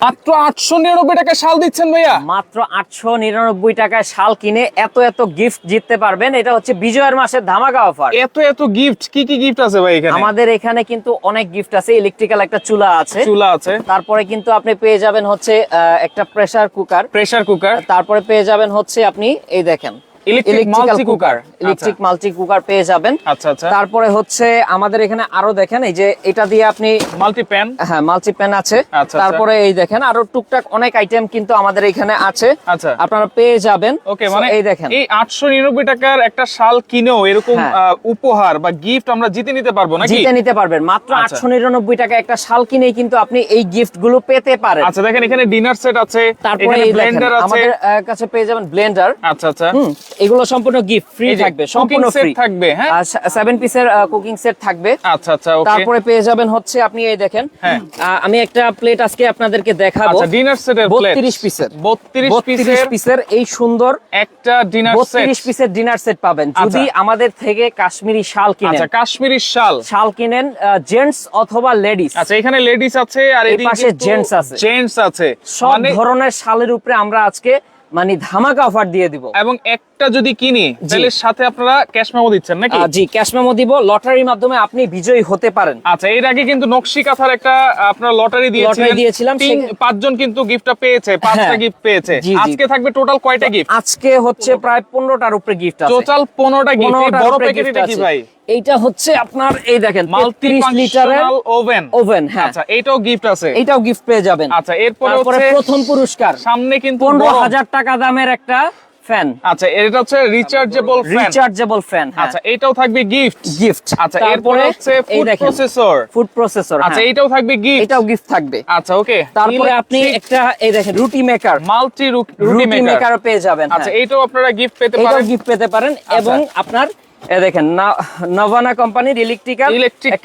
মাত্র আটশো নিরানব্বই টাকা শাল দিচ্ছেন ভাইয়া। মাত্র আটশো নিরানব্বই টাকায় শাল কিনে এত এত গিফট জিততে পারবেন। এটা হচ্ছে বিজয়ের মাসের ধামাকা অফার এত এত গিফট কি কি গিফট আছে ভাই এখানে? আমাদের এখানে কিন্তু অনেক গিফট আছে ইলেকট্রিক্যাল একটা চুলা আছে। চুলা আছে। তারপরে কিন্তু আপনি পেয়ে যাবেন হচ্ছে আহ, একটা প্রেসার কুকার প্রেসার কুকার তারপরে পেয়ে যাবেন হচ্ছে আপনি এই দেখেন ইলেকট্রিক মাল্টি কুকার পেয়ে যাবেন। আচ্ছা আচ্ছা। তারপরে হচ্ছে আমাদের এখানে আরও দেখেন এই যে এটা দিয়ে আপনি মাল্টি প্যান হ্যাঁ মাল্টি প্যান আছে। আচ্ছা। তারপরে এই দেখেন আরও টুকটাক অনেক আইটেম কিন্তু আমাদের এখানে আছে। আচ্ছা। আপনারা পেয়ে যাবেন। ওকে মানে এই দেখেন। এই আটশো নিরানব্বই টাকার একটা শাল কিনেও এরকম হ্যাঁ। উপহার বা গিফট আমরা জিতে নিতে পারব নাকি? জিতে নিতে পারবেন। মাত্র আচ্ছা। আটশো নিরানব্বই টাকা একটা শাল কিনেই কিন্তু আপনি এই গিফটগুলো পেতে পারেন। আচ্ছা দেখেন এখানে ডিনার সেট আছে তারপরে ব্লেন্ডার আছে। আমাদের কাছে পেয়ে যাবেন ব্লেন্ডার আচ্ছা আচ্ছা। এগুলো সম্পূর্ণ গিফট ফ্রি থাকবে সম্পূর্ণ ফ্রি থাকবে হ্যাঁ? সেভেন পিসের কুকিং সেট থাকবে। আচ্ছা আচ্ছা ওকে তারপরে পেয়ে যাবেন হচ্ছে আপনি এই দেখেন হ্যাঁ। আমি একটা প্লেট আজকে আপনাদেরকে দেখাবো। আচ্ছা ডিনার সেটের প্লেট 32 পিসের 32 বত্রিশ পিসের পিসের এই সুন্দর একটা ডিনার সেট বত্রিশ পিসের ডিনার সেট পাবেন। যদি আচ্ছা। আমাদের থেকে কাশ্মীরি শাল কিনেন। আচ্ছা কাশ্মীরি শাল। শাল কিনেন জেন্টস অথবা লেডিস আচ্ছা এখানে লেডিস আছে আর এই পাশে gents আছে। জেন্টস আছে। সব মানে ধরনের শালের উপরে আমরা আজকে মানে ধামাকা অফার দিয়ে দিব। এবং একটা যদি কিনি তাহলে সাথে আপনারা ক্যাশ মেমো দিচ্ছেন নাকি? জি ক্যাশ মেমো দিব লটারির মাধ্যমে আপনি বিজয়ী হতে পারেন। আচ্ছা এর আগে কিন্তু নকশি কাঁথার একটা আপনার লটারি দিয়েছিলেন। দিয়েছিলাম, তিন পাঁচজন কিন্তু গিফটটা পেয়েছে পাঁচটা হ্যাঁ। গিফট পেয়েছে। আজকে থাকবে টোটাল কয়টা গিফট আজকে হচ্ছে প্রায় পনেরোটার উপরে গিফট আছে। টোটাল পনেরোটা গিফট এই বড় উপরে প্যাকেট এটা কি ভাই? এইটা হচ্ছে আপনার এই দেখেন মাল্টি 33 লিটারের ওভেন ওভেন হ্যাঁ। আচ্ছা এটাও গিফট আছে। এটাও গিফট পেয়ে যাবেন। আচ্ছা এরপরে হচ্ছে প্রথম পুরস্কার। সামনে কিন্তু পনেরো বড়- হাজার টাকা দামের একটা ফ্যান। আচ্ছা এটা হচ্ছে রিচার্জেবল ফ্যান রিচার্জেবল ফ্যান আচ্ছা এটাও থাকবে গিফট গিফট আচ্ছা এরপরে হচ্ছে ফুড প্রসেসর ফুড প্রসেসর আচ্ছা এটাও থাকবে গিফট এটাও গিফট থাকবে। আচ্ছা ওকে তারপরে আপনি একটা এই দেখেন রুটি মেকার মাল্টি রুটি মেকার পেয়ে যাবেন আচ্ছা এটাও আপনারা গিফট পেতে এটাও পারেন? গিফট পেতে পারেন এবং আপনার এ দেখেন নভানা কোম্পানির ইলেকট্রিক্যাল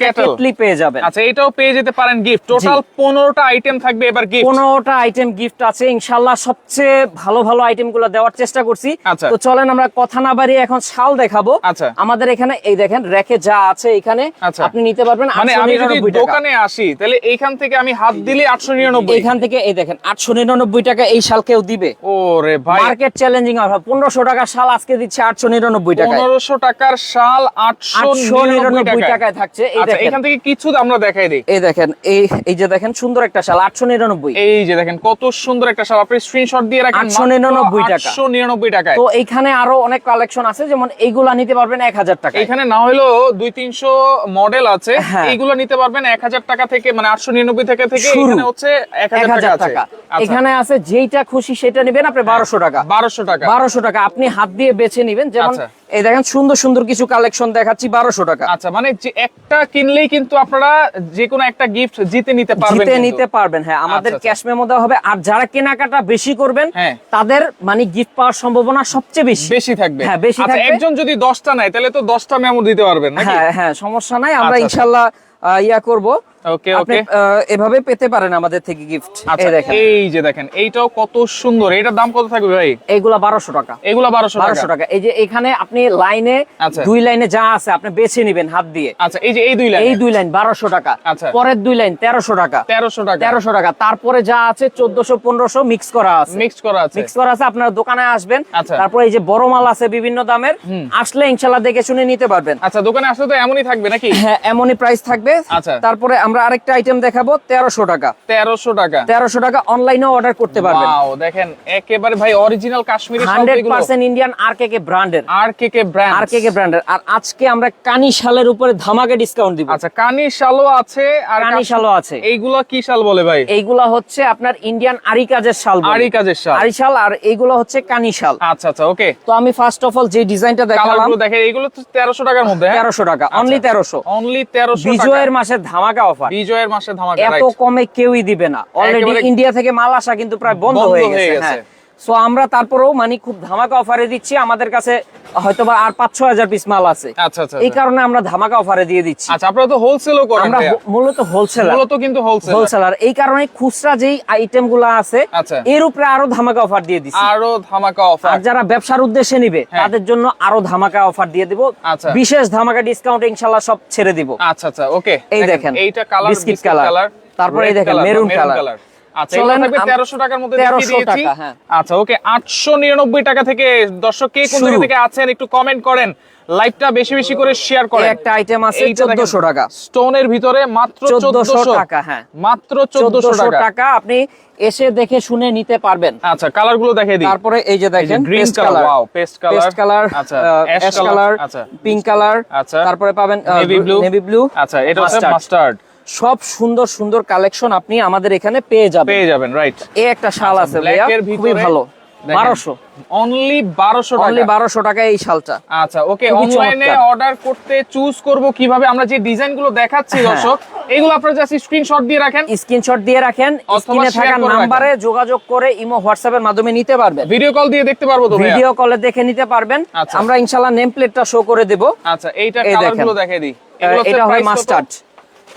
kettle। কেটলি পেয়ে যাবেন। আচ্ছা এটাও পেয়ে যেতে পারেন গিফট টোটাল পনেরোটা আইটেম থাকবে এবার গিফট পনেরোটা আইটেম গিফট আছে। ইনশাল্লাহ সবচেয়ে ভালো ভালো আইটেমগুলো দেওয়ার চেষ্টা করছি। আচ্ছা। তো চলেন আমরা কথা না বাড়িয়ে এখন শাল দেখাবো। আচ্ছা। আমাদের এখানে এই দেখেন রেখে যা আছে এখানে আচ্ছা। আপনি নিতে পারবেন মানে আমি যদি দোকানে আসি তাহলে এইখান থেকে আমি হাত দিলে আটশো নিরানব্বই। এখান থেকে এই দেখেন আটশো নিরানব্বই টাকা এই শাল কেউ দিবে। ও রে ভাই। মার্কেট চ্যালেঞ্জিং অফার পনেরোশো টাকা শাল আজকে দিচ্ছে আটশো নিরানব্বই টাকা পনেরোশো টাকার শাল আটশো নিরানব্বই টাকায়। থাকছে। এই আচ্ছা দেখেন। এখান থেকে কিছু আমরা দেখাই দিই। এই দেখেন এই এই যে দেখেন সুন্দর একটা শাল আটশো নিরানব্বই। এই যে দেখেন কত সুন্দর একটা শাল। আপনি স্ক্রিনশট দিয়ে রাখেন 899 টাকা। আটশো নিরানব্বই টাকায়। তো এইখানে আরও অনেক কালেকশন আছে যেমন এইগুলা নিতে পারবেন এক হাজার টাকা এখানে না হলেও দুই তিনশো মডেল আছে। হ্যাঁ। এইগুলো নিতে পারবেন এক হাজার টাকা থেকে মানে আটশো নিরানব্বই টাকা থেকে এখানে হচ্ছে এক হাজার টাকা টাকা। আচ্ছা। এখানে আছে যেইটা খুশি সেটা নিবেন আপনি বারোশো টাকা। বারোশো টাকা। বারোশো টাকা। আপনি হাত দিয়ে বেছে নিবেন যেমন আচ্ছা। এই দেখেন সুন্দর সুন্দর কিছু কালেকশন দেখাচ্ছি বারোশো টাকা আচ্ছা মানে একটা কিনলেই কিন্তু আপনারা যে কোনো একটা গিফট জিতে নিতে পারবেন জিতে নিতে পারবেন হ্যাঁ আমাদের আচ্ছা, আচ্ছা। ক্যাশ মেমো দেওয়া হবে আর যারা কেনাকাটা বেশি করবেন হ্যাঁ। তাদের মানে গিফট পাওয়ার সম্ভাবনা সবচেয়ে বেশি বেশি থাকবে হ্যাঁ, বেশি আচ্ছা থাকবে। একজন যদি দশটা নেয় তাহলে তো দশটা মেমো দিতে পারবেন হ্যাঁ হ্যাঁ সমস্যা নাই আমরা আচ্ছা, আচ্ছা। ইনশাল্লাহ ইয়া করব ওকে ওকে এভাবে পেতে পারেন আমাদের থেকে গিফট আচ্ছা এই দেখেন। এই যে দেখেন এইটাও কত সুন্দর। এটার দাম কত থাকবে ভাই? এইগুলা বারোশো টাকা। এগুলা বারোশো বারোশো টাকা। টাকা এই যে এখানে আপনি লাইনে আচ্ছা। দুই লাইনে যা আছে আপনি বেছে নিবেন হাত দিয়ে। আচ্ছা এই যে এই দুই লাইন এই দুই লাইন বারোশো টাকা। আচ্ছা। পরের দুই লাইন তেরোশো টাকা। তেরোশো টাকা। তেরোশো টাকা। তারপরে যা আছে চোদ্দশো পনেরোশো মিক্স করা আছে। মিক্স করা আছে। মিক্স করা আছে আপনারা দোকানে আসবেন। আচ্ছা। তারপরে এই যে বড় মাল আছে বিভিন্ন দামের আসলে ইনশাল্লাহ দেখে শুনে নিতে পারবেন। আচ্ছা দোকানে আসলে তো এমনই থাকবে নাকি? হ্যাঁ এমনই প্রাইস থাকবে। আচ্ছা। তারপরে আমরা আরেকটা আইটেম দেখাবো তেরোশো টাকা। তেরোশো টাকা। তেরোশো টাকা অনলাইনেও অর্ডার করতে পারবেন। দেখেন একেবারে ভাই original Kashmiri hundred percent Indian R K K ব্র্যান্ডের আর কে কে ব্র্যান্ড আর কে কে ব্র্যান্ডের আর আজকে আমরা কানি শালের উপরে ধামাকে ডিসকাউন্ট দিব। আচ্ছা কানি শালও আছে আর কানি শালও আছে। এইগুলা কি শাল বলে ভাই? এইগুলা হচ্ছে আপনার ইন্ডিয়ান আরি কাজের শাল। আরি কাজের শাল। আরি শাল আর এইগুলো হচ্ছে কানি শাল। আচ্ছা আচ্ছা ওকে তো আমি ফার্স্ট অফ অল যে ডিজাইনটা দেখালাম দেখেন এইগুলো তো তেরোশো টাকার মধ্যে হ্যাঁ? তেরোশো টাকা অনলি তেরোশো। অনলি তেরোশো বিজয়ের মাসের ধামাকা অফার বিজয়ের মাসে ধামাকা এত কমে কেউই দিবে না। অলরেডি ইন্ডিয়া থেকে মাল আসা কিন্তু প্রায় বন্ধ হয়ে গেছে। হ্যাঁ। সো আমরা তারপরেও মানে খুব ধামাকা অফারে দিচ্ছি। আমাদের কাছে হয়তোবা আর পাঁচ ছ হাজার পিস মাল আছে। আচ্ছা আচ্ছা এই কারণে আমরা ধামাকা অফারে দিয়ে দিচ্ছি। আচ্ছা আপনারা তো হোলসেলও করেন আমরা মূলত হোলসেলার মূলত কিন্তু হোলসেলার এই কারণে খুচরা যেই আইটেমগুলা আছে আচ্ছা। এর উপরে আরও ধামাকা অফার দিয়ে দিচ্ছি। আরও ধামাকা অফার আর যারা ব্যবসার উদ্দেশ্যে নিবে হ্যাঁ। তাদের জন্য আরও ধামাকা অফার দিয়ে দিব। আচ্ছা। বিশেষ ধামাকা ডিসকাউন্ট ইনশাল্লাহ সব ছেড়ে দিব। আচ্ছা আচ্ছা ওকে। এই দেখেন এইটা কালার বিস্কিট কালার তারপরে এই দেখেন মেরুন কালার আচ্ছা চলেন 1300 টাকার মধ্যে দিয়েছি। হ্যাঁ। আচ্ছা ওকে 899 টাকা থেকে দর্শক কে কোন জায়গা থেকে আছেন একটু কমেন্ট করেন। লাইভটা বেশি বেশি করে শেয়ার করেন। একটা আইটেম আছে 1400 টাকা। স্টোনের ভিতরে মাত্র 1400 1400 টাকা হ্যাঁ। মাত্র 1400 1400 টাকা। আপনি এসে দেখে শুনে নিতে পারবেন। আচ্ছা কালারগুলো দেখিয়ে দিই। তারপরে এই যে দেখেন green colour wow paste colour paste colour আচ্ছা অ্যাশ কালার আচ্ছা। পিঙ্ক কালার আচ্ছা। তারপরে পাবেন। নেভি ব্লু আচ্ছা এটা হচ্ছে মাস্টার্ড সব সুন্দর সুন্দর কালেকশন আপনি আমাদের এখানে পেয়ে যাবেন। পেয়ে যাবেন রাইট এই একটা শাল আছে ব্ল্যাক ভাইয়া খুবই ভালো অনলি 1200 অনলি টাকা। এই শালটা। আচ্ছা ওকে অনলাইনে অর্ডার করতে চুজ করব কীভাবে আমরা যে দেখাচ্ছি হ্যাঁ। দর্শক এগুলো আপনারা জাস্ট স্ক্রিনশট দিয়ে রাখেন। স্ক্রিনশট দিয়ে রাখেন স্ক্রিনে থাকা। নাম্বারে যোগাযোগ করে ইমো হোয়াটসঅ্যাপের মাধ্যমে নিতে পারবেন। ভিডিও কল দিয়ে দেখতে পারব তো ভিডিও কলে দেখে নিতে পারবেন। আচ্ছা। আমরা ইনশাআল্লাহ নেম প্লেটটা শো করে দেব। আচ্ছা এইটা এই কালার দেখেন। গুলো দেখিয়ে দিই। এটা হয় মাস্টার্ড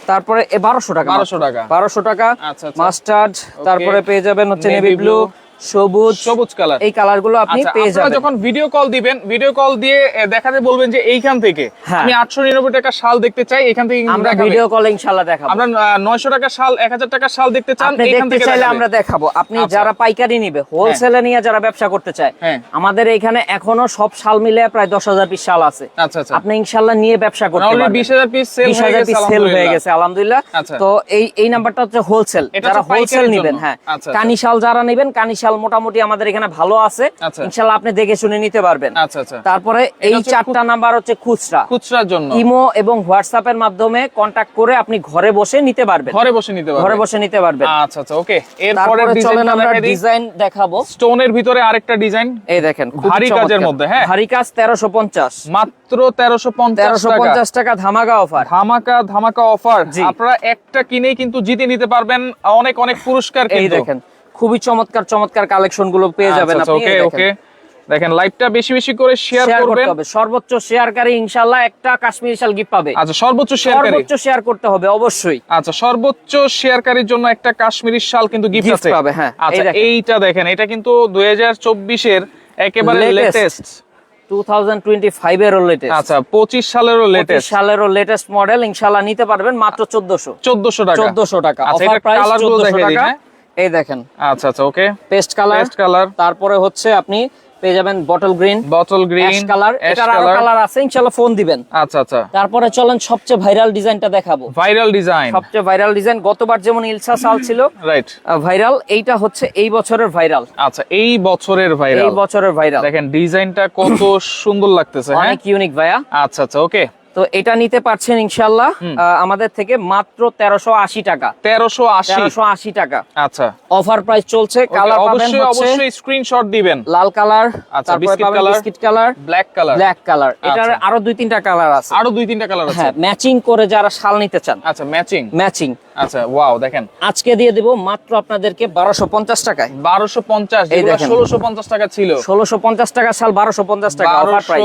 তারপরে বারোশো টাকা বারোশো টাকা। বারোশো টাকা। আচ্ছা, আচ্ছা। মাস্টার্ড তারপরে পেয়ে যাবেন হচ্ছে নেভি ব্লু সবুজ সবুজ কালার এই আপনি আচ্ছা পেয়ে যাবেন। যখন ভিডিও কল দিবেন ভিডিও কল দিয়ে দেখাতে বলবেন যে এইখান থেকে হ্যাঁ। আমি 899 টাকা শাল দেখতে চাই এখান থেকে আমরা ভিডিও কলে ইনশাআল্লাহ দেখাবো। আমরা আহ, 900 টাকা শাল 1000 টাকা শাল দেখতে চান এখান থেকে চাইলে আমরা দেখাবো। আপনি আচ্ছা। যারা পাইকারি নিবে হোলসেলে নিয়ে যারা ব্যবসা করতে চায় হ্যাঁ। আমাদের এখানে এখনও সব শাল মিলে প্রায় দশ হাজার পিস শাল আছে। আচ্ছা আপনি ইনশাল্লাহ নিয়ে ব্যবসা করতে পারবেন। 20000 পিস সেল হয়ে গেছে পিস সেল হয়ে গেছে আলহামদুলিল্লাহ। তো এই এই নাম্বারটা হচ্ছে হোলসেল যারা হোলসেল নিবেন হ্যাঁ। কানি শাল যারা নিবেন কানিশাল মোটামুটি আমাদের এখানে ভালো আছে। আচ্ছা। ইনশাল্লাহ আপনি দেখে শুনে নিতে পারবেন। আচ্ছা আচ্ছা। তারপরে এই চারটা নাম্বার হচ্ছে খুচরা। খুচরার জন্য। ইমো এবং হোয়াটসঅ্যাপের মাধ্যমে কন্টাক্ট করে আপনি ঘরে বসে নিতে পারবেন। ঘরে বসে নিতে পারবেন। ঘরে বসে নিতে পারবেন। আচ্ছা আচ্ছা ওকে। এরপরে চলেন আমরা ডিজাইন দেখাবো। স্টোনের ভিতরে আরেকটা ডিজাইন এই দেখেন ভারী কাজের মধ্যে, হ্যাঁ? ভারী কাজ তেরোশো পঞ্চাশ। মাত্র 1350 তেরোশো টাকা। পঞ্চাশ টাকা ধামাকা অফার ধামাকা ধামাকা অফার আপনারা একটা কিনেই কিন্তু জিতে নিতে পারবেন। অনেক অনেক পুরস্কার এই কিন্তু। দেখেন খুবই চমৎকার চমৎকার কালেকশনগুলো পেয়ে যাবেন আপনি। ওকে দেখেন। ওকে। দেখেন। লাইভটা বেশি বেশি করে শেয়ার করবেন। সর্বোচ্চ শেয়ারকারী ইনশাআল্লাহ একটা কাশ্মীরি শাল গিফট পাবে। আচ্ছা সর্বোচ্চ শেয়ারকারী সর্বোচ্চ শেয়ার করতে হবে অবশ্যই। আচ্ছা সর্বোচ্চ শেয়ারকারীর জন্য একটা কাশ্মীরি শাল কিন্তু গিফট আছে। পাবে, হ্যাঁ। আচ্ছা এইটা দেখেন এটা কিন্তু 2024 এর একেবারে। লেটেস্ট 2025 এর লেটেস্ট আচ্ছা 25 সালেরও লেটেস্ট সালেরও লেটেস্ট মডেল ইনশাআল্লাহ নিতে পারবেন মাত্র 1400 1400 টাকা। 1400 টাকা। আচ্ছা অফার প্রাইস 1400 টাকা। হ্যাঁ। এই দেখেন। আচ্ছা আচ্ছা okay. Paste colour paste colour তারপরে হচ্ছে আপনি পেয়ে যাবেন bottle green bottle green colour এটার আরও কালার আছে ইনশাআল্লাহ ফোন দিবেন। আচ্ছা আচ্ছা। তারপরে চলেন সবচেয়ে ভাইরাল ডিজাইনটা দেখাবো। ভাইরাল ডিজাইন সবচেয়ে ভাইরাল ডিজাইন গতবার যেমন ইলসা সাল ছিল রাইট ভাইরাল এইটা হচ্ছে এই বছরের ভাইরাল আচ্ছা এই বছরের ভাইরাল এই বছরের ভাইরাল দেখেন ডিজাইনটা কত সুন্দর লাগতেছে হ্যাঁ? অনেক ইউনিক ভাইয়া। আচ্ছা আচ্ছা ওকে। তো এটা নিতে পারছেন ইনশাল্লাহ আমাদের থেকে মাত্র তেরোশো আশি টাকা। তেরোশো তেরোশো আশি টাকা। আচ্ছা। অফার প্রাইস চলছে কালার পাবেন অবশ্যই অবশ্যই স্ক্রিনশট দিবেন। লাল colour biscuit colour black colour black colour এটার। আরও দুই তিনটা কালার আছে। আরও দুই তিনটা কালার আছে। হ্যাঁ ম্যাচিং করে যারা শাল নিতে চান। আচ্ছা ম্যাচিং ম্যাচিং আচ্ছা ওয়াও দেখেন। আজকে দিয়ে দেব মাত্র আপনাদেরকে বারোশো পঞ্চাশ টাকায়। এই দেখেন। টাকা ছিল। টাকা টাকা অফার প্রাইস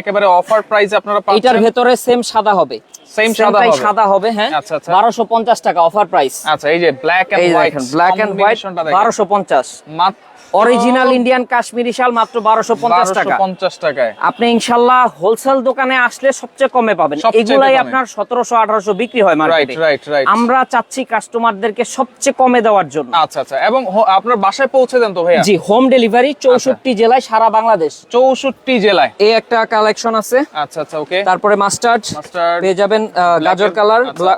একেবারে অফার প্রাইস আপনারা পাচ্ছেন। ভেতরে সেম সাদা হবে। Same সাদা হবে। সাদা হবে হ্যাঁ? আচ্ছা, আচ্ছা। বারোশো পঞ্চাশ টাকা অফার প্রাইস আচ্ছা এই যে black and white black and white বারোশো পঞ্চাশ। অরিজিনাল ইন্ডিয়ান কাশ্মীরি শাল মাত্র বারোশো পঞ্চাশ টাকা। পঞ্চাশ টাকায়। আপনি ইনশাল্লাহ হোলসেল দোকানে আসলে সবচেয়ে কমে পাবেন। এগুলাই আপনার সতেরোশো আঠারোশো বিক্রি হয় মার্কেটে আমরা চাচ্ছি কাস্টমারদেরকে সবচেয়ে কমে দেওয়ার জন্য। আচ্ছা আচ্ছা। এবং আপনার বাসায় পৌঁছে দেন তো ভাইয়া? জি হোম ডেলিভারি চৌষট্টি জেলায় সারা বাংলাদেশ। চৌষট্টি জেলায়। এই একটা কালেকশন আছে। আচ্ছা আচ্ছা ওকে। তারপরে মাস্টার্ড পেয়ে যাবেন গাজর কালার আচ্ছা।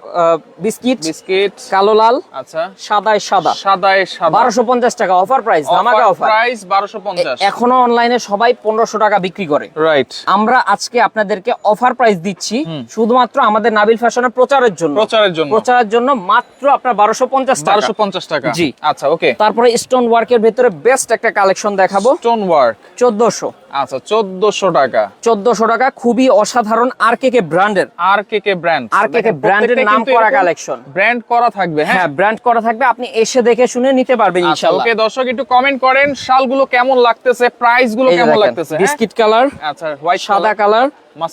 বিস্কিট বিস্কিট কালো লাল আচ্ছা। সাদায় সাদা। সাদায় সাদা। বারোশো পঞ্চাশ টাকা অফার প্রাইস ধামাকা অফার প্রাইস বারোশো পঞ্চাশ। এখনও অনলাইনে সবাই পনেরোশো টাকা বিক্রি করে। রাইট আমরা আজকে আপনাদেরকে অফার প্রাইস দিচ্ছি শুধুমাত্র আমাদের নাবিল ফ্যাশনের প্রচারের জন্য। প্রচারের জন্য। প্রচারের জন্য মাত্র আপনার বারোশো পঞ্চাশ টাকা। বারোশো পঞ্চাশ টাকা। জি। আচ্ছা ওকে তারপরে স্টোন ওয়ার্কের ভেতরে বেস্ট একটা কালেকশন দেখাবো। স্টোন ওয়ার্ক চোদ্দশো। আচ্ছা চোদ্দশো টাকা। চোদ্দশো টাকা খুবই অসাধারণ আর কে কে ব্র্যান্ডের R K K brand RKK brand এর নাম করা collection। ব্র্যান্ড করা থাকবে হ্যাঁ? হ্যাঁ ব্র্যান্ড করা থাকবে। আপনি এসে দেখে শুনে নিতে পারবেন আচ্ছা ইনশাআল্লাহ ওকে দর্শক একটু কমেন্ট করেন শালগুলো কেমন লাগতেছে প্রাইসগুলো কেমন লাগতেছে হ্যাঁ? বিস্কিট কালার আচ্ছা হোয়াইট সাদা কালার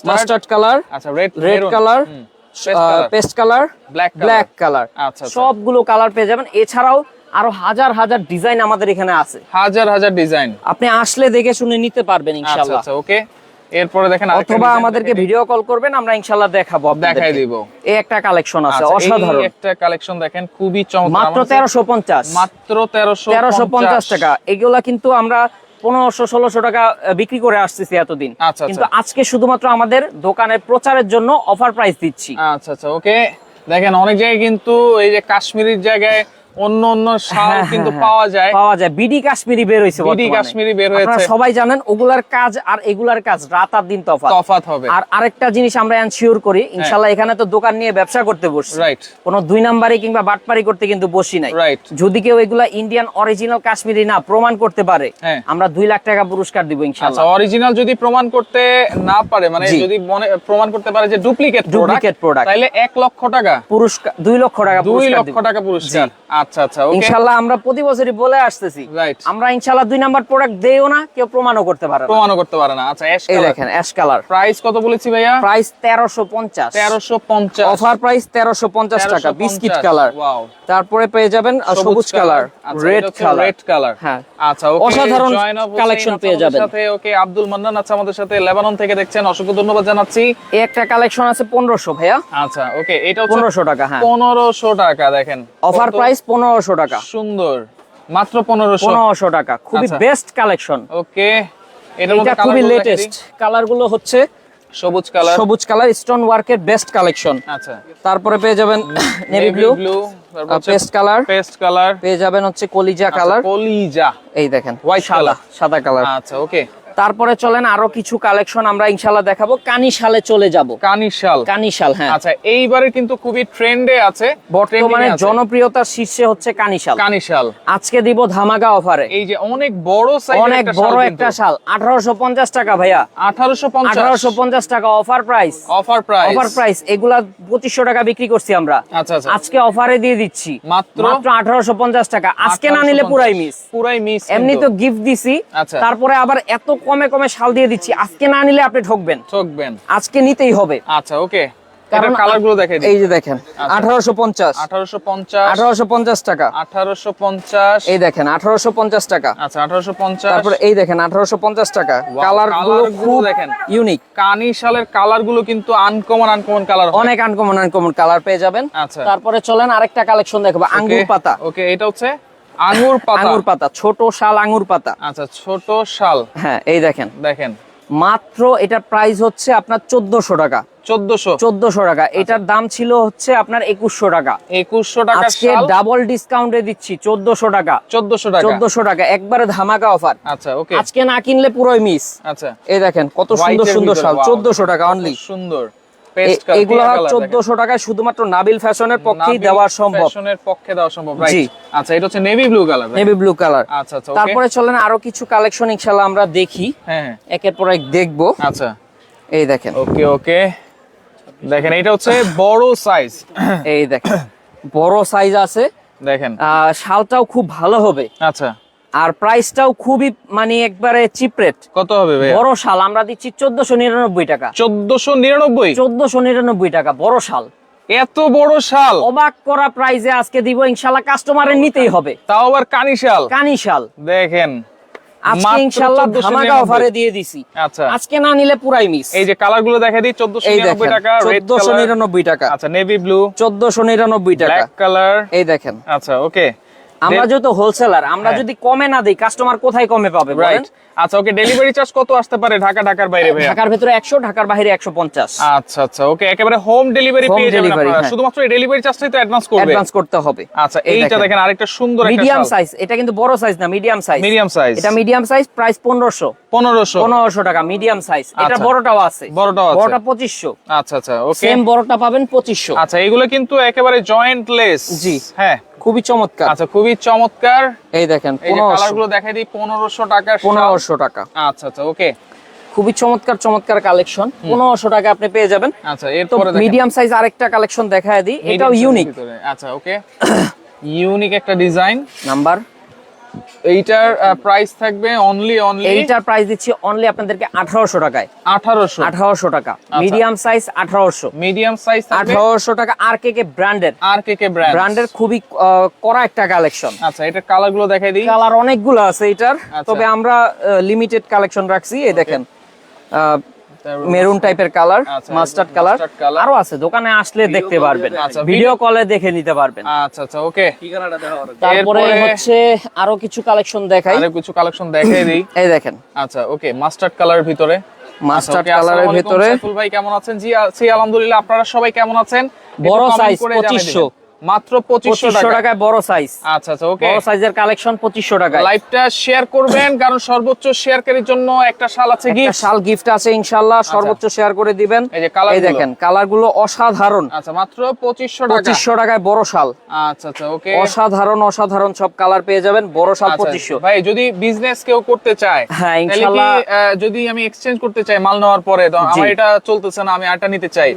মাস্টার্ড কালার আচ্ছা red red colour paste colour black black colour আচ্ছা। সবগুলো কালার পেয়ে যাবেন। এছাড়াও আরও হাজার হাজার ডিজাইন আমাদের এখানে আছে। হাজার হাজার ডিজাইন আপনি আসলে দেখে শুনে নিতে পারবেন ইনশাআল্লাহ আচ্ছা ওকে এরপরে দেখেন অথবা আমাদেরকে ভিডিও কল করবেন আমরা ইনশাল্লাহ দেখাবো দেখাই দিব। এই একটা কালেকশন আছে আচ্ছা, অসাধারণ। একটা কালেকশন দেখেন খুবই চমৎকার। মাত্র আমার কাছে- তেরোশো পঞ্চাশ। মাত্র তেরোশো তেরোশো পঞ্চাশ টাকা। এগুলা কিন্তু আমরা পনেরোশো ষোলোশো টাকা বিক্রি করে আসতেছি এতদিন। আচ্ছা, কিন্তু আজকে শুধুমাত্র আমাদের দোকানের প্রচারের জন্য অফার প্রাইস দিচ্ছি। আচ্ছা আচ্ছা ওকে। দেখেন অনেক জায়গায় কিন্তু এই যে কাশ্মীরের জায়গায় অন্য অন্য শাল হ্যাঁ, কিন্তু হ্যাঁ, পাওয়া যায়। পাওয়া যায়। বিডি কাশ্মীরি বের বিডি কাশ্মীরি বের আপনারা হয়েছে। সবাই জানেন ওগুলার কাজ আর এগুলার কাজ রাত আর দিন তফাৎ। তফাত হবে। আর আরেকটা জিনিস আমরা এনশিওর করি ইনশাল্লাহ এখানে তো দোকান নিয়ে ব্যবসা করতে বসছি। রাইট কোনো দুই নাম্বারে কিংবা বাটপারি করতে কিন্তু বসি নাই। রাইট যদি কেউ এগুলা ইন্ডিয়ান অরিজিনাল কাশ্মীরি না প্রমাণ করতে পারে হ্যাঁ। আমরা দুই লাখ টাকা পুরস্কার দিব আচ্ছা অরিজিনাল যদি প্রমাণ করতে না পারে মানে যদি মনে প্রমাণ করতে পারে যে ডুপ্লিকেট product। তাহলে এক লক্ষ টাকা। পুরস্কার দুই লক্ষ টাকা দুই লক্ষ টাকা পুরস্কার। আচ্ছা আচ্ছা ওকে আমরা প্রতি বছরই বলে আসতেছি। রাইট আমরা ইনশাল্লাহ দুই নাম্বার প্রোডাক্ট দেও না কেউ প্রমাণও করতে পারে না। প্রমাণও করতে পারে না। আচ্ছা অ্যাশ এই দেখেন অ্যাশ কালার প্রাইস কত বলেছি ভাইয়া? প্রাইস তেরোশো পঞ্চাশ। তেরোশো পঞ্চাশ। অফার প্রাইস তেরোশো পঞ্চাশ টাকা বিস্কিট কালার ওয়াও তারপরে পেয়ে যাবেন সবুজ colour red colour red colour হ্যাঁ। আচ্ছা ওকে অসাধারণ আছে পেয়ে যাবেন। সাথে ওকে আব্দুল মান্নান আছে আমাদের সাথে লেবানন থেকে দেখছেন অসংখ্য ধন্যবাদ জানাচ্ছি। এই একটা কালেকশন আছে পনেরোশো ভাইয়া। আচ্ছা ওকে এটা হচ্ছে পনেরোশো টাকা হ্যাঁ। পনেরোশো টাকা দেখেন। অফার প্রাইস পনেরোশো টাকা। সুন্দর। মাত্র পনেরোশো। পনেরোশো টাকা। খুবই আচ্ছা। Best collection okay. এটা খুবই লেটেস্ট কালারগুলো হচ্ছে সবুজ কালার সবুজ কালার স্টোন ওয়ার্কের বেস্ট কালেকশন আচ্ছা। তারপরে পেয়ে যাবেন navy blue paste colour paste colour পেয়ে যাবেন হচ্ছে কলিজা কালার কলিজা। এই দেখেন White সাদা সাদা কালার আচ্ছা ওকে তারপরে চলেন আরও কিছু কালেকশন আমরা ইনশাল্লাহ দেখাবো। কানিশালে চলে যাব। কানিশাল। কানিশাল হ্যাঁ। আচ্ছা এইবারে কিন্তু খুবই ট্রেন্ডে আছে বর্তমানে। জনপ্রিয়তার শীর্ষে হচ্ছে কানিশাল। কানিশাল। আজকে দিব ধামাকা অফারে। এই যে অনেক বড় সাইজের অনেক বড় একটা শাল আঠারোশো পঞ্চাশ টাকা ভাইয়া। 1850 আঠারোশো পঞ্চাশ টাকা offer price offer price offer price এগুলা পঁচিশশো টাকা বিক্রি করছি আমরা। আচ্ছা আচ্ছা। আজকে অফারে দিয়ে দিচ্ছি। মাত্র? মাত্র আঠারোশো পঞ্চাশ টাকা। আজকে না নিলে পুরাই মিস পুরাই মিস এমনি তো গিফট দিছি। আচ্ছা। তারপরে আবার এত কমে কমে শাল দিয়ে দিচ্ছি। আজকে না নিলে আপনি ঠকবেন। ঠকবেন। আজকে নিতেই হবে। আচ্ছা ওকে। কারণ কারণ দেখাই এই যে দেখেন আঠারোশো পঞ্চাশ। 1850 আঠারোশো পঞ্চাশ টাকা। 1850 এই দেখেন আঠারোশো পঞ্চাশ টাকা। আচ্ছা 1850 তারপরে এই দেখেন আঠারোশো পঞ্চাশ টাকা। খুব দেখেন। ইউনিকগুলো কিন্তু আনকমন আনকমন কালার অনেক আনকমন আনকমন কালার পেয়ে যাবেন। আচ্ছা। তারপরে চলেন আরেকটা কালেকশন দেখব। আঙ্গুর পাতা। ওকে এটা হচ্ছে আঙ্গুর পাতা। আঙ্গুর পাতা ছোট শাল আঙ্গুর পাতা। আচ্ছা ছোট শাল। হ্যাঁ এই দেখেন। দেখেন। মাত্র এটার প্রাইস হচ্ছে আপনার চোদ্দশো টাকা। 1400 চোদ্দশো টাকা। এটার দাম ছিল হচ্ছে আপনার একুশশো টাকা। 2100 টাকা আজকে ডাবল ডিসকাউন্টে দিচ্ছি চোদ্দশো টাকা। 1400 টাকা। চোদ্দশো টাকা একবারে ধামাকা অফার আচ্ছা ওকে আজকে না কিনলে পুরোই মিস আচ্ছা। এই দেখেন কত সুন্দর সুন্দর শাল চোদ্দশো টাকা অনলি সুন্দর। এগুলো চোদ্দশো টাকায় শুধুমাত্র নাবিল ফ্যাশনের পক্ষেই দেওয়া সম্ভব। ফ্যাশনের পক্ষে দেওয়া সম্ভব। রাইট আচ্ছা এটা হচ্ছে navy blue colour navy blue colour আচ্ছা আচ্ছা তারপরে চলেন আরও কিছু কালেকশন ইনশাল্লাহ আমরা দেখি। হ্যাঁ হ্যাঁ। একের পর এক দেখব। আচ্ছা। এই দেখেন। ওকে ওকে দেখেন এটা হচ্ছে বড় সাইজ এই দেখেন। বড় সাইজ আছে। দেখেন। শালটাও খুব ভালো হবে। আচ্ছা। আর প্রাইসটাও খুবই মানে একবারে চিপ রেট কত হবে ভাই বড় শাল আমরা দিচ্ছি চোদ্দশো নিরানব্বই টাকা। 1499 চোদ্দশো নিরানব্বই টাকা বড় শাল। এত বড় শাল? অবাক করা প্রাইজে আজকে দিব ইনশাল্লাহ কাস্টমারের নিতেই হবে। তাও আবার কানি শাল? কানি শাল। দেখেন আজকে 1499 ধামাকা অফারে দিয়ে দিছি। আচ্ছা। আজকে না নিলে পুরাই মিস এই যে কালারগুলো দেখা দিই এই 1499 টাকা চোদ্দশো নিরানব্বই টাকা। আচ্ছা নেভি ব্লু চোদ্দশো নিরানব্বই টাকা। ব্ল্যাক কালার এই দেখেন। আচ্ছা ওকে আমরা যেহেতু হোলসেলার আমরা হ্যাঁ। যদি কমে না দিই কাস্টমার কোথায় কমে পাবে বলেন? রাইট আচ্ছা ওকে ডেলিভারি চার্জ কত আসতে পারে ঢাকা ঢাকার বাইরে ভাইয়া? ঢাকার ভেতরে একশো ঢাকার বাইরে একশো পঞ্চাশ। আচ্ছা আচ্ছা ওকে একেবারে হোম ডেলিভারি পেয়ে যাবেন আপনারা। হ্যাঁ। শুধুমাত্র এই ডেলিভারি চার্জটাই তো অ্যাডভান্স করবে। অ্যাডভান্স করতে হবে। আচ্ছা এইটা দেখেন। আরেকটা সুন্দর একটা মিডিয়াম সাইজ এটা কিন্তু বড় সাইজ না মিডিয়াম সাইজ মিডিয়াম সাইজ এটা মিডিয়াম সাইজ প্রাইস পনেরোশো। 1500 পনেরোশো টাকা মিডিয়াম সাইজ এটা আচ্ছা। বড়টাও আছে। বড়টাও আছে। বড়টা পঁচিশশো। আচ্ছা আচ্ছা ওকে সেম বড়টা পাবেন পঁচিশশো। আচ্ছা এগুলো কিন্তু একেবারে জয়েন্টলেস জি। হ্যাঁ। খুবই চমৎকার। আচ্ছা খুবই চমৎকার। এই দেখেন এই যে কালার পনেরোশো। গুলো দেখাই দিই পনেরোশো টাকা পনেরোশো টাকা। আচ্ছা আচ্ছা ওকে। খুবই চমৎকার চমৎকার কালেকশন। পনেরোশো টাকা আপনি পেয়ে যাবেন। আচ্ছা তো এরপরে মিডিয়াম সাইজ আরেকটা কালেকশন দেখায় দিই। এটাও ইউনিক আচ্ছা ওকে। ইউনিক একটা ডিজাইন নাম্বার এইটার প্রাইস থাকবে অনলি অনলি এইটার প্রাইস দিচ্ছি অনলি আপনাদেরকে আঠারোশো টাকায়। আঠারোশো। আঠারোশো টাকা। মিডিয়াম সাইজ আঠারোশো। মিডিয়াম সাইজ থাকবে আঠারোশো টাকা আর কে কে ব্র্যান্ডের আর কে কে ব্র্যান্ড ব্র্যান্ডের খুবই কড়া একটা কালেকশন আচ্ছা এটার কালারগুলো দেখাই দিই। কালার অনেকগুলো আছে এটার আচ্ছা। তবে আমরা লিমিটেড কালেকশন রাখছি এই দেখেন। মেরুন টাইপের কালার আচ্ছা, মাস্টার্ড কালার আরও আছে দোকানে আসলে দেখতে পারবেন। আচ্ছা, ভিডিও কলে দেখে নিতে পারবেন। আচ্ছা আচ্ছা ওকে তারপরে হচ্ছে আরও কিছু কালেকশন দেখাই। আরে কিছু কালেকশন দেখাই দিই। এই দেখেন। আচ্ছা ওকে মাস্টার্ড কালার ভিতরে। মাস্টার্ড আচ্ছা, কালারের ভিতরে। সাইফুল ভাই কেমন আছেন? জি আছি আলহামদুলিল্লাহ আপনারা সবাই কেমন আছেন? বড় জানিয়ে 2500 দিবেন। মাত্র টাকায় বড় সাইজ আচ্ছা আচ্ছা ওকে বড় সাইজের কালেকশন টাকায়। লাইভটা শেয়ার করবেন কারণ সর্বোচ্চ শেয়ারকারীর জন্য একটা শাল আছে গিফট শাল গিফট আছে ইনশাল্লাহ সর্বোচ্চ শেয়ার করে দিবেন। এই যে colour এই দেখেন কালারগুলো অসাধারণ। আচ্ছা মাত্র টাকা। টাকায় বড় শাল। আচ্ছা আচ্ছা ওকে অসাধারণ অসাধারণ সব কালার পেয়ে যাবেন। বড় শাল আচ্ছা, পঁচিশশো। ভাই যদি বিজনেস কেউ করতে চায় হ্যাঁ। আহ, যদি আমি এক্সচেঞ্জ করতে চাই মাল নেওয়ার পরে তো। আমার এটা চলতেছে না আমি আটা নিতে চাই।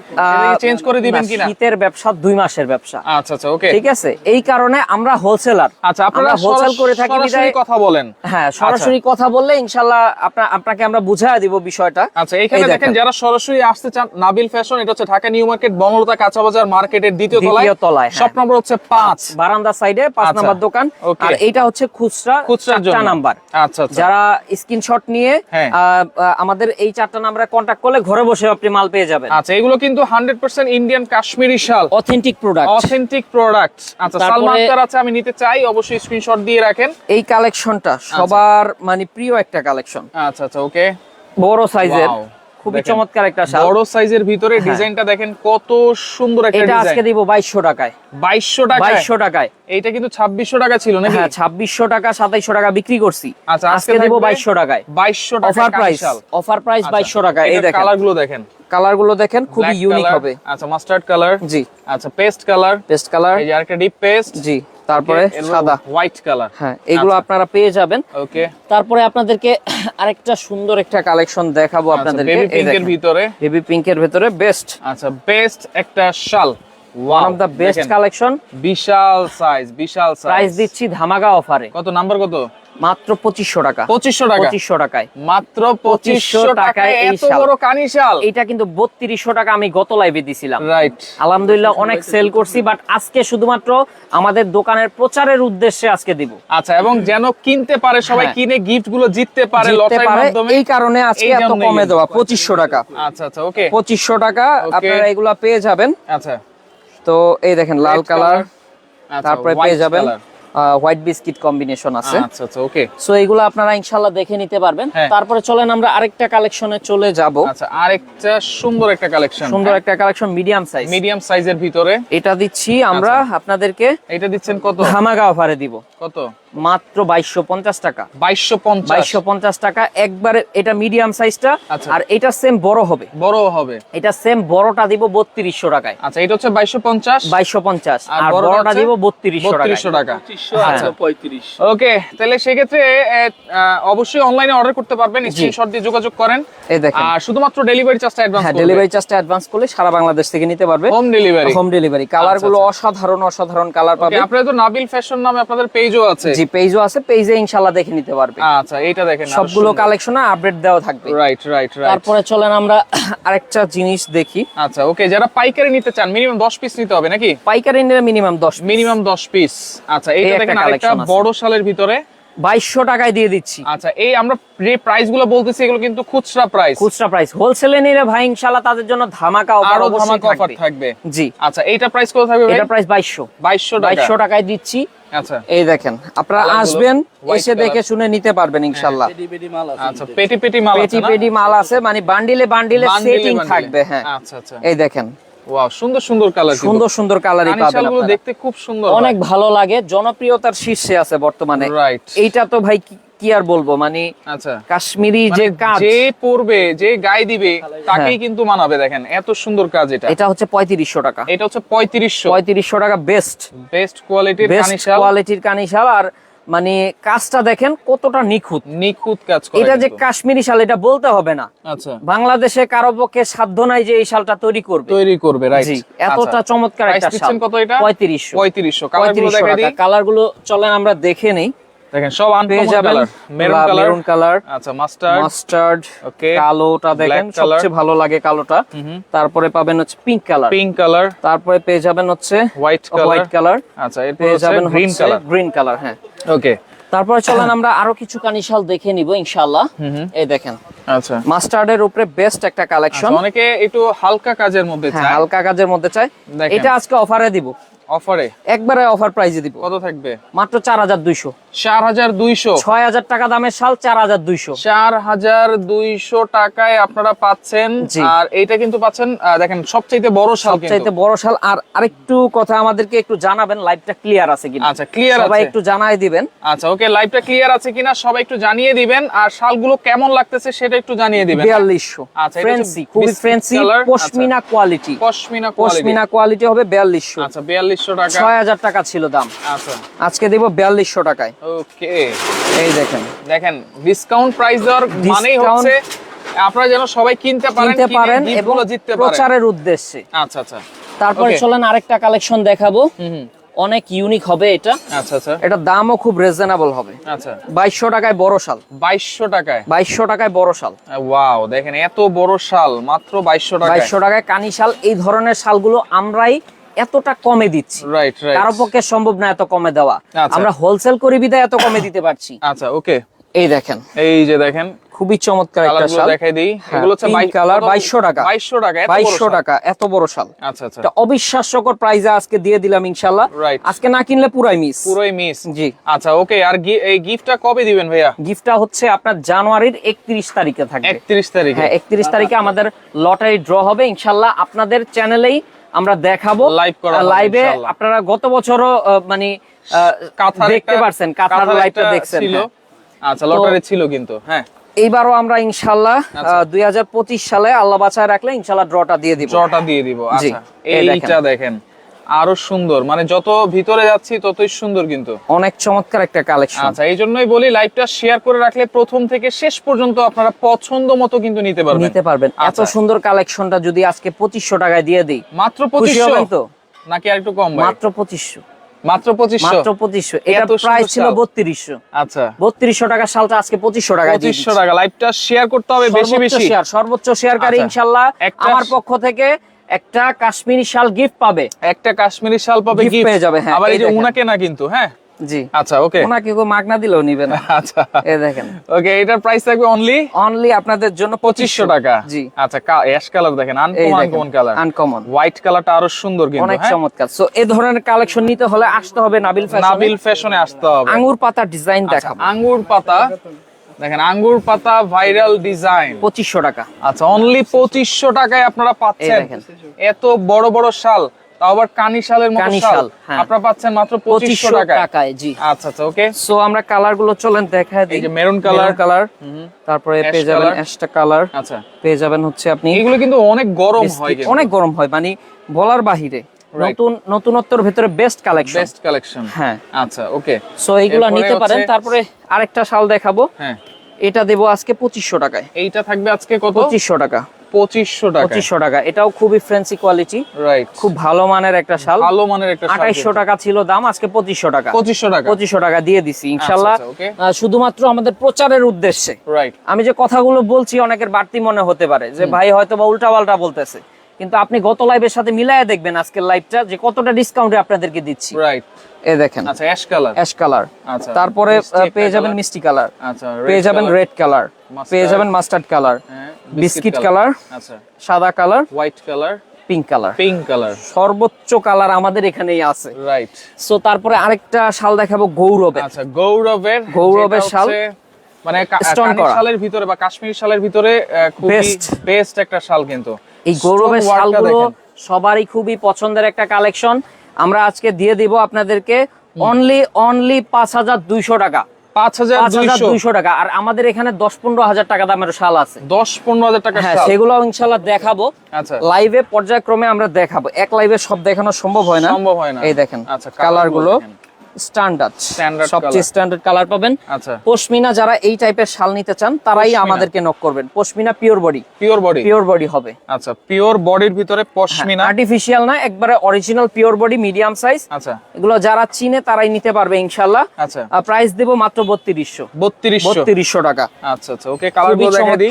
চেঞ্জ করে দিবেন কিনা? শীতের ব্যবসা দুই মাসের ব্যবসা। আচ্ছা আচ্ছা ওকে ঠিক আছে? এই কারণে আমরা হোলসেলার আচ্ছা আপনারা হোলসেল করে থাকি সরাসরি কথা বলেন। হ্যাঁ সরাসরি কথা বললে ইনশাল্লাহ আপনা আপনাকে আমরা বুঝাই দিব বিষয়টা। আচ্ছা এখানে দেখেন যারা সরাসরি আসতে চান নাবিল ফ্যাশন এটা হচ্ছে ঢাকা নিউ মার্কেট বনলতা কাঁচা বাজার মার্কেটের দ্বিতীয় তলায় দ্বিতীয় তলায়, হ্যাঁ। শপ নম্বর হচ্ছে পাঁচ। বারান্দা সাইডে পাঁচ আচ্ছা, নাম্বার দোকান। আর এইটা হচ্ছে খুচরা চারটা নাম্বার। আচ্ছা আচ্ছা। যারা স্ক্রিনশট নিয়ে হ্যাঁ। আমাদের এই চারটা নাম্বারে কন্ট্যাক্ট করলে ঘরে বসে আপনি মাল পেয়ে যাবেন। আচ্ছা এগুলো কিন্তু হান্ড্রেড পার্সেন্ট ইন্ডিয়ান কাশ্মীরি শাল। অথেন্টিক প্রোডাক্ট অথেন্টিক প্রোডাক্ট আচ্ছা সালমান আক্তার আছে আমি নিতে চাই অবশ্যই স্ক্রিনশট দিয়ে রাখেন। এই কালেকশনটা সবার মানে প্রিয় একটা কালেকশন আচ্ছা আচ্ছা ওকে বড় সাইজের খুবই চমৎকার একটা শাল। বড় সাইজের ভিতরে হ্যাঁ। ডিজাইনটা দেখেন কত সুন্দর একটা এটা আজকে দিব বাইশশো টাকায়। বাইশশো টাকা বাইশশো টাকায়। এইটা কিন্তু ছাব্বিশশো টাকা ছিল নাকি? হ্যাঁ ছাব্বিশশো টাকা সাতাইশশো টাকা বিক্রি করছি। আচ্ছা আজকে দিব বাইশশো টাকায়। বাইশশো টাকা অফার প্রাইস অফার প্রাইস বাইশশো টাকা এই দেখেন। কালারগুলো দেখেন। কালারগুলো দেখেন খুবই ইউনিক হবে। আচ্ছা মাস্টার্ড কালার জি। আচ্ছা পেস্ট কালার পেস্ট কালার এই যে আরেকটা ডিপ পেস্ট জি। তারপরে সাদা। হোয়াইট কালার হ্যাঁ এগুলো আচ্ছা। আপনারা পেয়ে যাবেন। ওকে তারপরে আপনাদেরকে আরেকটা সুন্দর একটা কালেকশন দেখাবো আপনাদেরকে। বেবি পিঙ্কের ভিতরে। বেবি পিঙ্কের ভিতরে বেস্ট আচ্ছা বেস্ট একটা শাল। One of the best collection Vishal size বিশাল সাইজ প্রাইস দিচ্ছি ধামাকা অফারে কত নাম্বার কত? মাত্র পঁচিশশো টাকা। পঁচিশশো টাকা। পঁচিশশো টাকায়। মাত্র পঁচিশশো টাকায় এত বড় কানি শাল এইটা কিন্তু বত্রিশশো টাকা আমি গত লাইভে দিছিলাম। রাইট আলহামদুলিল্লাহ অনেক সেল করছি বাট আজকে শুধুমাত্র আমাদের দোকানের প্রচারের উদ্দেশ্যে আজকে দিব। আচ্ছা এবং যেন কিনতে পারে সবাই হ্যাঁ। কিনে গিফটগুলো জিততে পারে এই কারণে আজকে এত কমে দেওয়া পঁচিশশো টাকা। আচ্ছা আচ্ছা ওকে পঁচিশশো টাকা. আপনারা এগুলা পেয়ে যাবেন। আচ্ছা। তো এই দেখেন লাল কালার আচ্ছা, তারপরে পেয়ে যাবেন হোয়াইট বিস্কিট কম্বিনেশন আছে। আচ্ছা আচ্ছা ওকে সো এগুলো আপনারা ইনশাল্লাহ দেখে নিতে পারবেন। হ্যাঁ। তারপরে চলেন আমরা আরেকটা কালেকশনে চলে যাব। আচ্ছা আরেকটা সুন্দর একটা কালেকশন সুন্দর একটা কালেকশন মিডিয়াম সাইজ মিডিয়াম সাইজের ভিতরে। এটা দিচ্ছি আমরা আচ্ছা। আপনাদেরকে এটা দিচ্ছেন কত? ধামাকা অফারে দিব। কত? মাত্র বাইশশো পঞ্চাশ টাকা। বাইশশো পঞ্চাশ। বাইশশো পঞ্চাশ টাকা। একবারে এটা মিডিয়াম সাইজটা আচ্ছা। আর এটা সেম বড় হবে। বড় হবে। এটা সেম বড়টা দিব বত্রিশশো টাকায়। আচ্ছা এটা হচ্ছে বাইশশো পঞ্চাশ। বাইশশো পঞ্চাশ। আর বড়টা দিব বত্রিশশো বত্রিশশো টাকা। টাকা আচ্ছা ওকে তাহলে সেক্ষেত্রে অবশ্যই অনলাইনে অর্ডার করতে পারবেন। স্ক্রিনশট দিয়ে যোগাযোগ করেন। এই দেখেন। আর শুধুমাত্র ডেলিভারি চার্জটা অ্যাডভান্স হ্যাঁ ডেলিভারি চার্জটা অ্যাডভান্স করলে সারা বাংলাদেশ থেকে নিতে পারবে। হোম ডেলিভারি হোম ডেলিভারি কালারগুলো আচ্ছা। অসাধারণ অসাধারণ কালার পাবে। আপনাদের তো নাবিল ফ্যাশন নামে আপনাদের পেজও আছে। জি পেজও আছে পেজে ইনশাআল্লাহ দেখে নিতে পারবে। আচ্ছা এটা দেখেন সবগুলো কালেকশন আপডেট দেওয়া থাকবে। রাইট রাইট রাইট তারপরে চলেন আমরা আরেকটা জিনিস দেখি। আচ্ছা ওকে যারা পাইকারি নিতে চান মিনিমাম 10 পিস নিতে হবে নাকি? পাইকারি নিলে মিনিমাম দশ মিনিমাম 10 পিস আচ্ছা এটা দেখেন আরেকটা বড় শালের ভিতরে বাইশশো টাকায় দিয়ে দিচ্ছি। আচ্ছা এই আমরা যে প্রাইসগুলো বলতেছি এগুলো কিন্তু খুচরা প্রাইস খুচরা প্রাইস হোলসেলে নিলে ভাই ইনশাল্লাহ তাদের জন্য ধামাকা অফার আরও ধামাকা অফার থাকবে। জি। আচ্ছা এইটা প্রাইস কত থাকবে এটা প্রাইস বাইশশো। 2200 টাকা। বাইশশো টাকায় দিচ্ছি। আচ্ছা। এই দেখেন আপনারা আসবেন এসে দেখে শুনে নিতে পারবেন ইনশাল্লাহ আচ্ছা পেটি পেটি মাল আছে পেটি পেটি মাল আছে মানে বান্ডিলে বান্ডিলে সেটিং থাকবে হ্যাঁ। আচ্ছা আচ্ছা। এই দেখেন ওয়াও সুন্দর সুন্দর কালার সুন্দর সুন্দর কালারই পাবেন আপনারা। দেখতে খুব সুন্দর অনেক ভালো লাগে জনপ্রিয়তার শীর্ষে আছে বর্তমানে। রাইট এইটা তো ভাই কি- আর বলব মানে আচ্ছা। কাশ্মীরি মানে যে কাজ। যে পরবে যে গায়ে দিবে তাকেই হ্যাঁ। কিন্তু মানাবে দেখেন এত সুন্দর কাজ এটা। এটা হচ্ছে পঁয়ত্রিশশো টাকা। এটা হচ্ছে পঁয়ত্রিশশো। পঁয়ত্রিশশো টাকা বেস্ট বেস্ট কোয়ালিটির কানিশাল কোয়ালিটির কানিশাল আর মানে কাজটা দেখেন কতটা নিখুঁত। নিখুঁত কাজ এটা যে কাশ্মীরি শাল এটা বলতে হবে না। আচ্ছা। বাংলাদেশে কারও পক্ষে সাধ্য নাই যে এই শালটা তৈরি করবে। তৈরি করবে রাইট এতটা চমৎকার একটা শাল। কত এটা? পঁয়ত্রিশশো। পঁয়ত্রিশশো। কালারগুলো পঁয়ত্রিশশো দিই টাকা। কালারগুলো চলেন আমরা দেখে নেই। দেখেন সব uncommon colour maroon colour maroon colour আচ্ছা মাস্টার্ড মাস্টার্ড ওকে কালোটা দেখেন সবচেয়ে ভালো লাগে কালোটা। তারপরে পাবেন হচ্ছে পিঙ্ক কালার পিঙ্ক কালার তারপরে পেয়ে যাবেন হচ্ছে হোয়াইট কালার হোয়াইট কালার আচ্ছা এরপর পেয়ে যাবেন গ্রিন কালার গ্রিন কালার হ্যাঁ। ওকে তারপরে চলেন আমরা আরও কিছু কানিশাল দেখে নিব ইনশাআল্লাহ। এই দেখেন। আচ্ছা। মাস্টার্ডের উপরে বেস্ট একটা কালেকশন আচ্ছা, অনেকে একটু হালকা কাজের মধ্যে হ্যাঁ চায়। হালকা কাজের মধ্যে চাই এটা আজকে অফারে দিব। অফারে একবারে অফার প্রাইজে দিব। কত থাকবে? মাত্র চার হাজার দুইশো। চার হাজার দুইশো। ছয় হাজার টাকা দামের শাল চার হাজার দুইশো। চার হাজার দুইশো টাকায় আপনারা পাচ্ছেন। আর এইটা কিন্তু পাচ্ছেন দেখেন সবচাইতে বড় শাল কিন্তু। চাইতে বড় শাল। আর আরেকটু কথা আমাদেরকে একটু জানাবেন লাইভটা ক্লিয়ার আছে কিনা। আচ্ছা ক্লিয়ার সবাই একটু জানাই দিবেন। আচ্ছা ওকে লাইভটা ক্লিয়ার আছে কিনা সবাই একটু জানিয়ে দিবেন। আর শালগুলো কেমন লাগতেছে সেটা একটু জানিয়ে দিবেন। বিয়াল্লিশশো। আচ্ছা, এটা হচ্ছে ফ্রেন্সি খুবই ফ্রেন্সি pashmina quality pashmina quality pashmina quality হবে বিয়াল্লিশশো। আচ্ছা বিয়াল্লিশশো টাকা। ছয় হাজার টাকা ছিল দাম। আচ্ছা। আজকে দিব বিয়াল্লিশশো টাকায়। ওকে এই দেখেন। দেখেন ডিসকাউন্ট প্রাইস দেওয়ার মানেই হচ্ছে আপনারা যেন সবাই কিনতে পারেন কিনতে পারেন এবং জিততে পারেন। প্রচারের উদ্দেশ্যে। আচ্ছা আচ্ছা। তারপরে চলেন আরেকটা কালেকশন দেখাবো। অনেক ইউনিক হবে এটা। আচ্ছা আচ্ছা। এটা দামও খুব রিজনেবল হবে। আচ্ছা। বাইশশো টাকায় বড় শাল। বাইশশো টাকায়? বাইশশো টাকায় বড় শাল। ওয়াও দেখেন এত বড় শাল মাত্র বাইশশো টাকায়। বাইশশো টাকায় কানি শাল। এই ধরনের শালগুলো আমরাই এতটা কমে দিচ্ছি। রাইট রাইট কারও পক্ষে সম্ভব না এত কমে দেওয়া। আচ্ছা। আমরা হোলসেল করি বিদায় এত কমে দিতে পারছি। আচ্ছা ওকে এই দেখেন। এই যে দেখেন খুবই চমৎকার একটা শাল। দেখাই দিই। হ্যাঁ, এগুলো হচ্ছে pink color, 2200 টাকা। বাইশশো টাকা এত বড় বাইশশো শাল। টাকা এত বড় শাল। আচ্ছা আচ্ছা। এটা অবিশ্বাস্যকর প্রাইজে আজকে দিয়ে দিলাম Right. আজকে না কিনলে পুরাই মিস পুরোই মিস জি। আচ্ছা ওকে আর এই গিফটটা কবে দিবেন ভাইয়া? গিফটটা হচ্ছে আপনার জানুয়ারির একত্রিশ তারিখে থাকবে। একত্রিশ তারিখে। হ্যাঁ একত্রিশ তারিখে আমাদের লটারি ড্র হবে। ইনশাল্লাহ আপনাদের চ্যানেলেই আমরা দেখাবো। লাইভে আপনারা গত বছরও মানে দেখতে পারছেন কাঁথার লাইভটা দেখছেন হ্যাঁ। আচ্ছা লটারি ছিল কিন্তু হ্যাঁ। এইবারও আমরা ইনশাল্লাহ আচ্ছা। দুই হাজার পঁচিশ সালে আল্লাহ বাঁচায় রাখলে ইনশাল্লাহ ড্রটা দিয়ে দিব। ড্রটা দিয়ে দিব আচ্ছা। এইটা দেখেন। আরও সুন্দর। মানে যত ভিতরে যাচ্ছি ততই সুন্দর কিন্তু। অনেক চমৎকার একটা কালেকশন আচ্ছা এই জন্যই বলি লাইভটা শেয়ার করে রাখলে প্রথম থেকে শেষ পর্যন্ত আপনারা পছন্দ মতো কিন্তু নিতে পারবেন। নিতে পারবেন। এত আচ্ছা। সুন্দর কালেকশনটা যদি আজকে পঁচিশশো টাকায় দিয়ে দিই মাত্র পঁচিশশো? তো? নাকি আর একটু কম মাত্র পঁচিশশো। মাত্র পঁচিশশো? মাত্র পঁচিশশো। এটা প্রাইস ছিল বত্রিশশো। আচ্ছা। বত্রিশশো শালটা আজকে পঁচিশশো দিয়ে পঁচিশশো টাকা। লাইভটা শেয়ার করতে হবে বেশি বেশি। শেয়ার সর্বোচ্চ শেয়ারকারী আচ্ছা। ইনশাল্লাহ আমার পক্ষ থেকে একটা কাশ্মীরি শাল গিফট পাবে। একটা কাশ্মীরি শাল পাবে gift। পেয়ে যাবে, হ্যাঁ, আবার এই এই যে উনাকে না কিন্তু হ্যাঁ? জি। আচ্ছা ওকে। ওনাকে কেউ মাগনা দিলেও নিবে না। আচ্ছা। এ দেখেন। ওকে এটার প্রাইস থাকবে অনলি অনলি আপনাদের জন্য পঁচিশশো টাকা। জি। আচ্ছা অ্যাশ কালার দেখেন এই uncommon uncommon colour uncommon white কালারটা আরও সুন্দর কিন্তু অনেক হ্যাঁ? চমৎকার। সো এই ধরনের কালেকশন নিতে হলে আসতে হবে নাবিল ফ্যাশন নাবিল ফ্যাশনে আসতে হবে। আঙ্গুর পাতা ডিজাইন আচ্ছা, দেখাবো। আঙ্গুর পাতা দেখেন আঙ্গুর পাতা ভাইরাল ডিজাইন পঁচিশশো টাকা। আচ্ছা অনলি পঁচিশশো টাকায় আপনারা পাচ্ছেন। এত বড় বড় শাল তাও আবার কানি শালের মতো শাল। শাল, হ্যাঁ। আপনারা পাচ্ছেন মাত্র পঁচিশশো পঁচিশশো টাকায়। টাকায় জি। আচ্ছা আচ্ছা ওকে সো আমরা কালারগুলো চলেন দেখায় দিই। এই যে মেরুন কালার কালার তারপরে পেয়ে যাবেন। অ্যাশটা কালার আচ্ছা। পেয়ে যাবেন হচ্ছে আপনি এগুলো কিন্তু অনেক গরম হয় অনেক গরম হয় মানে বলার বাহিরে। নতুন নতুনত্বর ভেতরে বেস্ট কালেকশন বেস্ট কালেকশন হ্যাঁ। আচ্ছা ওকে সো এইগুলা নিতে পারেন। তারপরে আরেকটা শাল দেখাবো। হ্যাঁ। এটা দেবো আজকে পঁচিশশো টাকায়। এইটা থাকবে আজকে কত? পঁচিশশো টাকা। পঁচিশশো টাকা পঁচিশশো টাকা। এটাও খুবই ফ্রেন্সি কোয়ালিটি রাইট খুব ভালো মানের একটা শাল। ভালো মানের একটা আঠাইশশো টাকা ছিল দাম আজকে পঁচিশশো টাকা। পঁচিশশো টাকা। পঁচিশশো টাকা দিয়ে দিছি ইনশাল্লাহ। আচ্ছা, okay. আহ, শুধুমাত্র আমাদের প্রচারের উদ্দেশ্যে। রাইট আমি যে কথাগুলো বলছি অনেকের বাড়তি মনে হতে পারে যে ভাই হয়তো বা উল্টা পাল্টা বলতেছে। কিন্তু আপনি গত লাইভের সাথে মিলায় দেখবেন আজকের লাইভটা যে কতটা ডিসকাউন্টে আপনাদেরকে দিচ্ছি। রাইট এ দেখেন। আচ্ছা অ্যাশ কালার অ্যাশ কালার আচ্ছা তারপরে পেয়ে যাবেন মিষ্টি কালার আচ্ছা পেয়ে যাবেন রেড কালার পেয়ে যাবেন মাস্টার্ড কালার বিস্কিট কালার আচ্ছা। সাদা colour white colour pink colour pink colour সর্বোচ্চ কালার আমাদের এখানেই আছে। রাইট সো তারপরে আরেকটা শাল দেখাবো গৌরবের। আচ্ছা গৌরবের। গৌরবের শাল। মানে শালের ভিতরে বা কাশ্মীরি শালের ভিতরে খুবই বেস্ট একটা শাল কিন্তু। এই গৌরবের শালগুলো সবারই খুবই পছন্দের একটা কালেকশন আমরা আজকে দিয়ে দিব আপনাদেরকে অনলি অনলি পাঁচ হাজার দুইশো টাকা। আর আমাদের এখানে দশ পনেরো হাজার টাকা দামের শাল আছে। দশ পনেরো হাজার টাকা হ্যাঁ সেগুলো ইনশাল্লাহ দেখাবো। আচ্ছা। লাইভে পর্যায়ক্রমে আমরা দেখাবো। এক লাইভে সব দেখানো সম্ভব হয় না। সম্ভব হয় না। এই দেখেন আচ্ছা কালারগুলো। দেখেন। স্ট্যান্ডার্ড। সবচেয়ে স্ট্যান্ডার্ড কালার পাবেন। আচ্ছা। পশমিনা যারা এই টাইপের শাল নিতে চান তারাই আমাদেরকে নক করবেন। Pashmina pure body pure body pure body হবে। আচ্ছা পিওর বডির ভিতরে পশমিনা। আর্টিফিশিয়াল না একবারে original pure body medium size আচ্ছা। এগুলো যারা চিনে তারাই নিতে পারবে ইনশাল্লাহ আচ্ছা। প্রাইস দেব মাত্র বত্রিশশো। বত্রিশশো। বত্রিশশো টাকা। আচ্ছা আচ্ছা ওকে কালার খুবই গুলো দেখে দিই।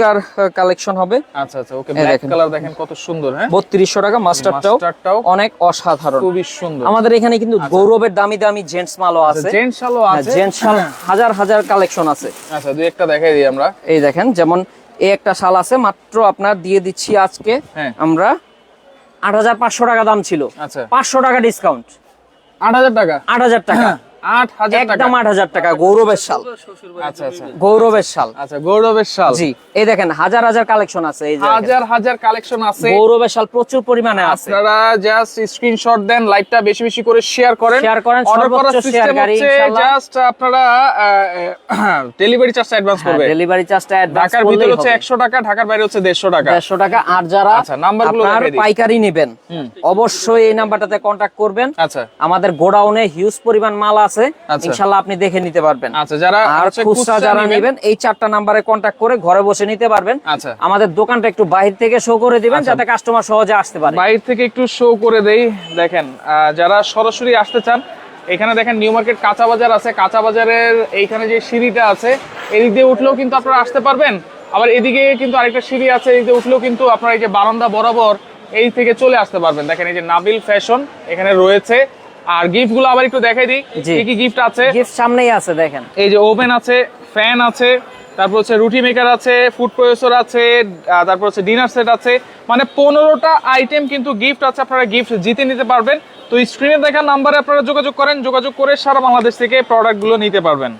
কালেকশন হবে। আচ্ছা আচ্ছা ওকে ব্ল্যাক কালার দেখেন। কত সুন্দর হ্যাঁ? বত্রিশশো টাকা মাস্টারটাও মাস্টারটাও অনেক অসাধারণ। খুবই সুন্দর। আমাদের এখানে কিন্তু গৌরবের দামি দামি জেন্টস জেন্টস মালও আছে। জেন্টস শালও আছে। জেন্টস শাল হাজার হাজার কালেকশন আছে। আচ্ছা দুই একটা দেখাই দিই আমরা। এই দেখেন যেমন এই একটা শাল আছে মাত্র আপনার দিয়ে দিচ্ছি আজকে হ্যাঁ। আমরা আট হাজার পাঁচশো টাকা দাম ছিল। আচ্ছা। পাঁচশো টাকা ডিসকাউন্ট আট হাজার টাকা? আট হাজার টাকা। একদম আট হাজার টাকা গৌরবের শাল। আচ্ছা আচ্ছা। গৌরবের শাল। আচ্ছা গৌরবের শাল। জি এই দেখেন হাজার হাজার কালেকশন আছে এই হাজার হাজার কালেকশন আছে। গৌরবের শাল প্রচুর পরিমাণে আছে। আপনারা জাস্ট স্ক্রিনশট দেন লাইভটা বেশি বেশি করে শেয়ার করেন। Share করেন, সর্বোচ্চ সিস্টেম shareকারী, জাস্ট আপনারা ডেলিভারি চার্জটা অ্যাডভান্স করবে। ডেলিভারি চার্জটা ঢাকার ভিতরে হচ্ছে একশো টাকা ঢাকার বাইরে হচ্ছে দেড়শো টাকা। দেড়শো টাকা আর যারা আচ্ছা, নাম্বারগুলো আপনার। পাইকারি নেবেন অবশ্যই এই নাম্বারটাতে কন্ট্যাক্ট করবেন। আচ্ছা। আমাদের গোডাউনে হিউজ পরিমাণ মাল আছে আচ্ছা। ইনশাল্লাহ আপনি দেখে নিতে পারবেন। আচ্ছা যারা আর খুচরা যারা নেবেন, এই চারটা নাম্বারে কন্ট্যাক্ট করে ঘরে বসে নিতে পারবেন। আচ্ছা। আমাদের দোকানটা একটু বাহির থেকে শো করে দিবেন যাতে কাস্টমার সহজে আসতে পারে। বাইরে থেকে একটু শো করে দেই। দেখেন যারা সরাসরি আসতে চান এখানে দেখেন নিউ মার্কেট কাঁচা বাজার আছে। কাঁচা বাজারের এইখানে যে সিঁড়িটা আছে এদিক দিয়ে উঠলেও কিন্তু আপনারা আসতে পারবেন। আবার এদিকে কিন্তু আরেকটা সিঁড়ি আছে এদিক দিয়ে উঠলেও কিন্তু আপনারা এই যে বারান্দা বরাবর এই থেকে চলে আসতে পারবেন। দেখেন এই যে নাবিল ফ্যাশন এখানে রয়েছে। আর গিফটগুলো আবার একটু দেখাই দিই। কি কি গিফট আছে? গিফট সামনেই আছে দেখেন। এই যে ওভেন আছে ফ্যান আছে তারপর হচ্ছে রুটি মেকার আছে ফুড প্রসেসর আছে তারপর হচ্ছে ডিনার সেট আছে। মানে পনেরোটা আইটেম কিন্তু গিফট আছে আপনারা গিফট জিতে নিতে পারবেন। তো স্ক্রিনে দেখা নাম্বারে আপনারা যোগাযোগ করেন যোগাযোগ করে সারা বাংলাদেশ থেকে প্রোডাক্টগুলো নিতে পারবেন।